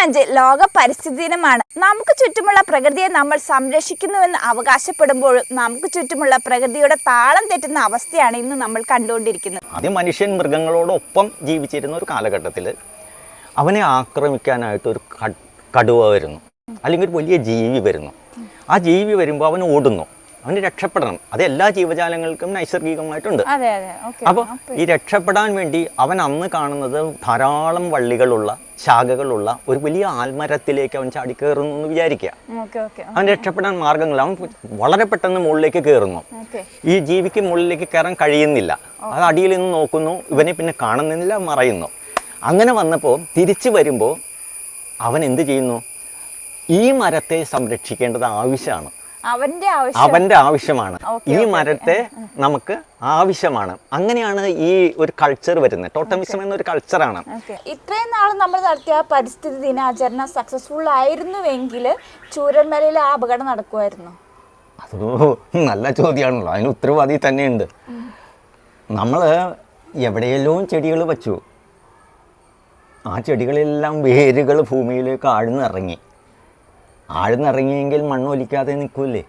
അഞ്ച് ലോക പരിസ്ഥിതി ദിനമാണ്. നമുക്ക് ചുറ്റുമുള്ള പ്രകൃതിയെ നമ്മൾ സംരക്ഷിക്കുന്നുവെന്ന് അവകാശപ്പെടുമ്പോഴും നമുക്ക് ചുറ്റുമുള്ള പ്രകൃതിയുടെ താളം തെറ്റുന്ന അവസ്ഥയാണ് ഇന്ന് നമ്മൾ കണ്ടുകൊണ്ടിരിക്കുന്നത്. ആദ്യം മനുഷ്യൻ മൃഗങ്ങളോടൊപ്പം ജീവിച്ചിരുന്ന ഒരു കാലഘട്ടത്തിൽ അവനെ ആക്രമിക്കാനായിട്ട് ഒരു കട്- കടുവ വരുന്നു. അല്ലെങ്കിൽ ഒരു വലിയ ജീവി വരുന്നു. ആ ജീവി വരുമ്പോൾ അവൻ ഓടുന്നു. അവന് രക്ഷപ്പെടണം. അത് എല്ലാ ജീവജാലങ്ങൾക്കും നൈസർഗികമായിട്ടുണ്ട്. അപ്പോൾ ഈ രക്ഷപ്പെടാൻ വേണ്ടി അവൻ അന്ന് കാണുന്നത് ധാരാളം വള്ളികളുള്ള ശാഖകളുള്ള ഒരു വലിയ ആൽമരത്തിലേക്ക് അവൻ ചാടി കയറുന്നു എന്ന് വിചാരിക്കുക. അവൻ രക്ഷപ്പെടാൻ മാർഗങ്ങൾ അവൻ വളരെ പെട്ടെന്ന് മുകളിലേക്ക് കയറുന്നു ഈ ജീവിക്ക് മുകളിലേക്ക് കയറാൻ കഴിയുന്നില്ല. അത് അടിയിൽ നിന്ന് നോക്കുന്നു. ഇവനെ പിന്നെ കാണുന്നില്ല മറയുന്നു അങ്ങനെ വന്നപ്പോൾ തിരിച്ചു വരുമ്പോൾ അവൻ എന്ത് ചെയ്യുന്നു? ഈ മരത്തെ സംരക്ഷിക്കേണ്ടത് ആവശ്യമാണ്. അവന്റെ ആവശ്യമാണ്. ഈ മരത്തെ നമുക്ക് ആവശ്യമാണ്. അങ്ങനെയാണ് ഈ ഒരു കൾച്ചർ വരുന്നത്. ടോട്ടമിസം എന്നൊരു കൾച്ചറാണ് ഇത്രയും നാൾ നമ്മൾ നടത്തിയ പരിസ്ഥിതി ദിനാചരണം സക്സസ്ഫുൾ ആയിരുന്നുവെങ്കിൽ ചൂരന്മലയിൽ ആ അപകടം നടക്കുമായിരുന്നു. അത് നല്ല ചോദ്യമാണല്ലോ. അതിന് ഉത്തരവാദി തന്നെയുണ്ട്. നമ്മൾ എവിടെയെല്ലാം ചെടികൾ വച്ചു. ആ ചെടികളെല്ലാം വേരുകൾ ഭൂമിയിലേക്ക് ആഴ്ന്നിറങ്ങി. ആഴ്ന്നിറങ്ങിയെങ്കിൽ മണ്ണൊലിക്കാതെ നിൽക്കൂലേ